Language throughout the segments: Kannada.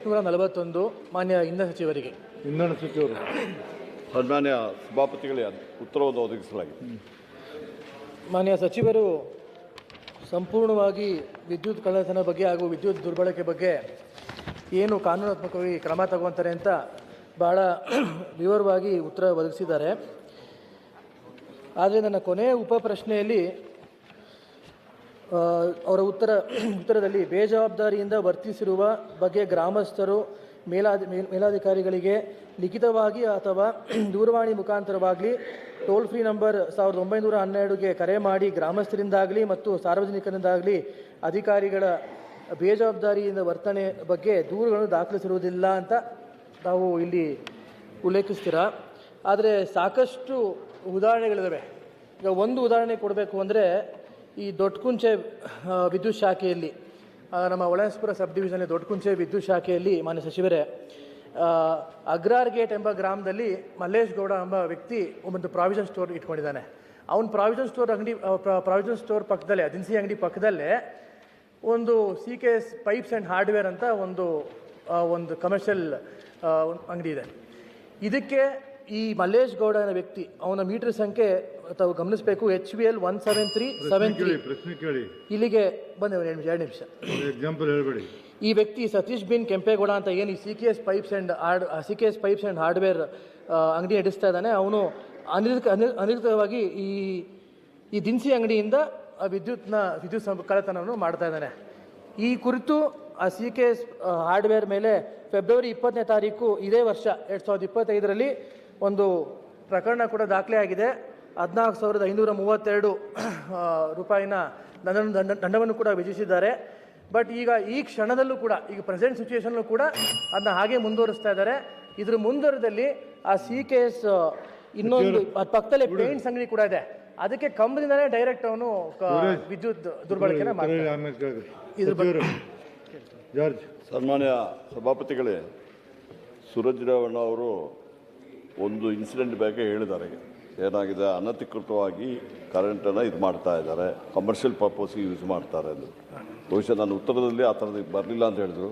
ನೂರ ನಲವತ್ತೊಂದು ಮಾನ್ಯ ಇಂಧನ ಸಚಿವರಿಗೆ. ಇಂಧನ ಸಚಿವರು. ಸನ್ಮಾನ್ಯ ಸಭಾಪತಿಗಳೇ ಉತ್ತರವನ್ನು ಒದಗಿಸಲಾಗಿದೆ. ಮಾನ್ಯ ಸಚಿವರು ಸಂಪೂರ್ಣವಾಗಿ ವಿದ್ಯುತ್ ಕಳ್ಳತನ ಬಗ್ಗೆ ಹಾಗೂ ವಿದ್ಯುತ್ ದುರ್ಬಳಕೆ ಬಗ್ಗೆ ಏನು ಕಾನೂನಾತ್ಮಕವಾಗಿ ಕ್ರಮ ತಗೊಳ್ತಾರೆ ಅಂತ ಭಾಳ ವಿವರವಾಗಿ ಉತ್ತರ ಒದಗಿಸಿದ್ದಾರೆ. ಆದರೆ ನನ್ನ ಕೊನೆಯ ಉಪ ಪ್ರಶ್ನೆಯಲ್ಲಿ ಅವರ ಉತ್ತರ, ಉತ್ತರದಲ್ಲಿ ಬೇಜವಾಬ್ದಾರಿಯಿಂದ ವರ್ತಿಸಿರುವ ಬಗ್ಗೆ ಗ್ರಾಮಸ್ಥರು ಮೇಲಾಧಿ ಮೇಲ್- ಮೇಲಾಧಿಕಾರಿಗಳಿಗೆ ಲಿಖಿತವಾಗಿ ಅಥವಾ ದೂರವಾಣಿ ಮುಖಾಂತರವಾಗಲಿ ಟೋಲ್ ಫ್ರೀ ನಂಬರ್ ಸಾವಿರದ ಒಂಬೈನೂರ ಹನ್ನೆರಡುಗೆ ಕರೆ ಮಾಡಿ ಗ್ರಾಮಸ್ಥರಿಂದಾಗಲಿ ಮತ್ತು ಸಾರ್ವಜನಿಕರಿಂದಾಗಲಿ ಅಧಿಕಾರಿಗಳ ಬೇಜವಾಬ್ದಾರಿಯಿಂದ ವರ್ತನೆ ಬಗ್ಗೆ ದೂರುಗಳನ್ನು ದಾಖಲಿಸಿರುವುದಿಲ್ಲ ಅಂತ ನಾವು ಇಲ್ಲಿ ಉಲ್ಲೇಖಿಸ್ತೀರಾ? ಆದರೆ ಸಾಕಷ್ಟು ಉದಾಹರಣೆಗಳಿದ್ದಾವೆ ಈಗ ಒಂದು ಉದಾಹರಣೆ ಕೊಡಬೇಕು ಅಂದರೆ ಈ ದೊಡ್ಡಕುಂಚೆ ವಿದ್ಯುತ್ ಶಾಖೆಯಲ್ಲಿ ನಮ್ಮ ಒಳಸ್ಪುರ ಸಬ್ ಡಿವಿಷನ್ ದೊಡ್ಡಕುಂಚೆ ವಿದ್ಯುತ್ ಶಾಖೆಯಲ್ಲಿ, ಮಾನ್ಯ ಸಚಿವರೇ ಅಗ್ರಾರ್ ಗೇಟ್ ಎಂಬ ಗ್ರಾಮದಲ್ಲಿ ಮಲ್ಲೇಶ್ ಗೌಡ ಎಂಬ ವ್ಯಕ್ತಿ ಒಂದು ಪ್ರಾವಿಷನ್ ಸ್ಟೋರ್ ಇಟ್ಕೊಂಡಿದ್ದಾನೆ. ಅವನ ಪ್ರಾವಿಷನ್ ಸ್ಟೋರ್ ಅಂಗಡಿ ಪ್ರಾವಿಷನ್ ಸ್ಟೋರ್ ಪಕ್ಕದಲ್ಲೇ ದಿನಸಿ ಅಂಗಡಿ ಪಕ್ಕದಲ್ಲೇ ಒಂದು C K S pipes and hardware ಅಂತ ಒಂದು ಒಂದು ಕಮರ್ಷಿಯಲ್ ಅಂಗಡಿ ಇದೆ. ಇದಕ್ಕೆ ಈ ಮಲ್ಲೇಶ್ ಗೌಡ ಅನ್ನೋ ವ್ಯಕ್ತಿ ಅವನ ಮೀಟರ್ ಸಂಖ್ಯೆ ತಾವು ಗಮನಿಸಬೇಕು H V L one seven three seven three ಪ್ರಶ್ನೆ ಕೇಳಿ. ಇಲ್ಲಿಗೆ ಬಂದೆ ಒಂದು ಎರಡು ನಿಮಿಷ. ಎರಡು ನಿಮಿಷ ಎಕ್ಸಾಂಪಲ್ ಹೇಳ್ಬೇಡಿ. ಈ ವ್ಯಕ್ತಿ ಸತೀಶ್ ಬಿನ್ ಕೆಂಪೇಗೌಡ ಅಂತ ಏನು ಈ C K S pipes and hard C K S pipes and hardware ಅಂಗಡಿ ನಡೆಸ್ತಾ ಇದ್ದಾನೆ. ಅವನು ಅನಿರ್ಕ ಅನಿರ್ ಈ ಈ ದಿನಸಿ ಅಂಗಡಿಯಿಂದ ಆ ವಿದ್ಯುತ್ನ ವಿದ್ಯುತ್ ಸಂ ಕಳ್ಳತನವನ್ನು ಮಾಡ್ತಾ ಇದ್ದಾನೆ. ಈ ಕುರಿತು ಆ ಸಿ ಕೆ ಎಸ್ ಹಾರ್ಡ್ವೇರ್ ಮೇಲೆ ಫೆಬ್ರವರಿ ಇಪ್ಪತ್ತನೇ ತಾರೀಕು ಇದೇ ವರ್ಷ ಎರಡು ಸಾವಿರದ ಇಪ್ಪತ್ತೈದರಲ್ಲಿ ಒಂದು ಪ್ರಕರಣ ಕೂಡ ದಾಖಲೆ ಆಗಿದೆ. ಹದಿನಾಲ್ಕು ಸಾವಿರದ ಐನೂರ ಮೂವತ್ತೆರಡು ರೂಪಾಯಿನ ದಂಡ ದಂಡ ದಂಡವನ್ನು ಕೂಡ ವಿಧಿಸಿದ್ದಾರೆ. ಬಟ್ ಈಗ ಈ ಕ್ಷಣದಲ್ಲೂ ಕೂಡ ಈಗ ಪ್ರೆಸೆಂಟ್ ಸಿಚುವೇಶನ್ಲೂ ಕೂಡ ಅದನ್ನ ಹಾಗೆ ಮುಂದುವರಿಸ್ತಾ ಇದ್ದಾರೆ. ಇದ್ರ ಮುಂದುವರದಲ್ಲಿ ಆ ಸಿ ಕೆ ಎಸ್ ಇನ್ನೊಂದು ಪಕ್ಕದಲ್ಲೇ ಪೇಂಟ್ಸ್ ಅಂಗಡಿ ಕೂಡ ಇದೆ. ಅದಕ್ಕೆ ಕಂಬದಿಂದನೇ ಡೈರೆಕ್ಟ್ ಅವನು ವಿದ್ಯುತ್ ದುರ್ಬಳಕೆನ ಜಾರ್ಜ್. ಸನ್ಮಾನ್ಯ ಸಭಾಪತಿಗಳೇ ಸೂರಜ್ ರೇವಣ್ಣ ಅವರು ಒಂದು ಇನ್ಸಿಡೆಂಟ್ ಬಗ್ಗೆ ಹೇಳಿದ್ದಾರೆ. ಏನಾಗಿದೆ? ಅನಧಿಕೃತವಾಗಿ ಕರೆಂಟನ್ನು ಇದು ಮಾಡ್ತಾ ಇದ್ದಾರೆ. ಕಮರ್ಷಿಯಲ್ ಪರ್ಪಸ್ಗೆ ಯೂಸ್ ಮಾಡ್ತಾರೆ ಅಂದರು. ಬಹುಶಃ ನಾನು ಉತ್ತರದಲ್ಲಿ ಆ ಥರದ್ದು ಬರಲಿಲ್ಲ ಅಂತ ಹೇಳಿದ್ರು.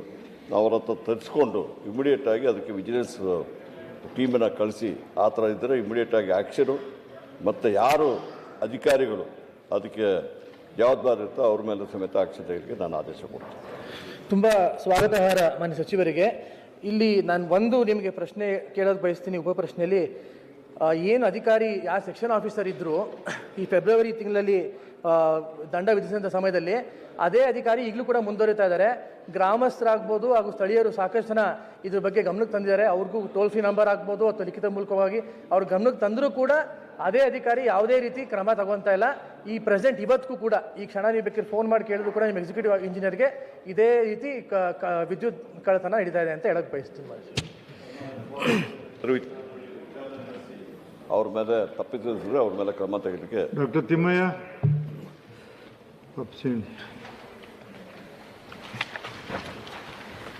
ನಾವು ಅವ್ರ ಹತ್ರ ತರಿಸ್ಕೊಂಡು ಇಮಿಡಿಯೇಟಾಗಿ ಅದಕ್ಕೆ ವಿಜಿಲೆನ್ಸ್ ಟೀಮನ್ನು ಕಳಿಸಿ ಆ ಥರ ಇದ್ದರೆ ಇಮಿಡಿಯೇಟಾಗಿ ಆ್ಯಕ್ಷನು ಮತ್ತು ಯಾರು ಅಧಿಕಾರಿಗಳು ಅದಕ್ಕೆ ಜವಾಬ್ದಾರಿ ಇರ್ತೋ ಅವ್ರ ಮೇಲೆ ಸಮೇತ ಆಕ್ಷನ್ ತೆಗೆದಕ್ಕೆ ನಾನು ಆದೇಶ ಕೊಡ್ತೀನಿ. ತುಂಬ ಸ್ವಾಗತಾರ್ಹ ಮಾನ್ಯ ಸಚಿವರಿಗೆ. ಇಲ್ಲಿ ನಾನು ಒಂದು ನಿಮಗೆ ಪ್ರಶ್ನೆ ಕೇಳೋದು ಬಯಸ್ತೀನಿ ಉಪ ಪ್ರಶ್ನೆಯಲ್ಲಿ ಏನು ಅಧಿಕಾರಿ ಯಾವ ಸೆಕ್ಷನ್ ಆಫೀಸರ್ ಇದ್ದರು ಈ ಫೆಬ್ರವರಿ ತಿಂಗಳಲ್ಲಿ ದಂಡ ವಿಧಿಸಿದಂಥ ಸಮಯದಲ್ಲಿ ಅದೇ ಅಧಿಕಾರಿ ಈಗಲೂ ಕೂಡ ಮುಂದುವರಿತಾ ಇದ್ದಾರೆ. ಗ್ರಾಮಸ್ಥರಾಗ್ಬೋದು ಹಾಗೂ ಸ್ಥಳೀಯರು ಸಾಕಷ್ಟು ಜನ ಇದ್ರ ಬಗ್ಗೆ ಗಮನಕ್ಕೆ ತಂದಿದ್ದಾರೆ. ಅವ್ರಿಗೂ ಟೋಲ್ ಫ್ರೀ ನಂಬರ್ ಆಗ್ಬೋದು ಅಥವಾ ಲಿಖಿತ ಮೂಲಕವಾಗಿ ಅವ್ರ ಗಮನಕ್ಕೆ ತಂದರೂ ಕೂಡ ಅದೇ ಅಧಿಕಾರಿ ಯಾವುದೇ ರೀತಿ ಕ್ರಮ ತಗೊತಾ ಇಲ್ಲ. ಈ ಪ್ರೆಸೆಂಟ್ ಇವತ್ತಿಗೂ ಕೂಡ ಈ ಕ್ಷಣ ನೀವು ಬೇಕಾದ್ರೆ ಫೋನ್ ಮಾಡಿ ಕೇಳಿದ್ರು ಕೂಡ ನಿಮ್ಮ ಎಕ್ಸಿಕ್ಯೂಟಿವ್ ಇಂಜಿನಿಯರ್ಗೆ ಇದೇ ರೀತಿ ಕ- ಕ- ವಿದ್ಯುತ್ ಕಳ್ಳತನ ಹಿಡಿತಾ ಇದೆ ಅಂತ ಹೇಳಕ್ಕೆ ಬಯಸ್ತೀನಿ ರವಿ ಅವ್ರ ಮೇಲೆ ತಪ್ಪಿದ್ರೆ ಅವ್ರ ಮೇಲೆ ಕ್ರಮ ತೆಗೆದಕ್ಕೆ ಡಾಕ್ಟರ್ ತಿಮ್ಮಯ್ಯ Absent.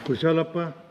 Kushalappa?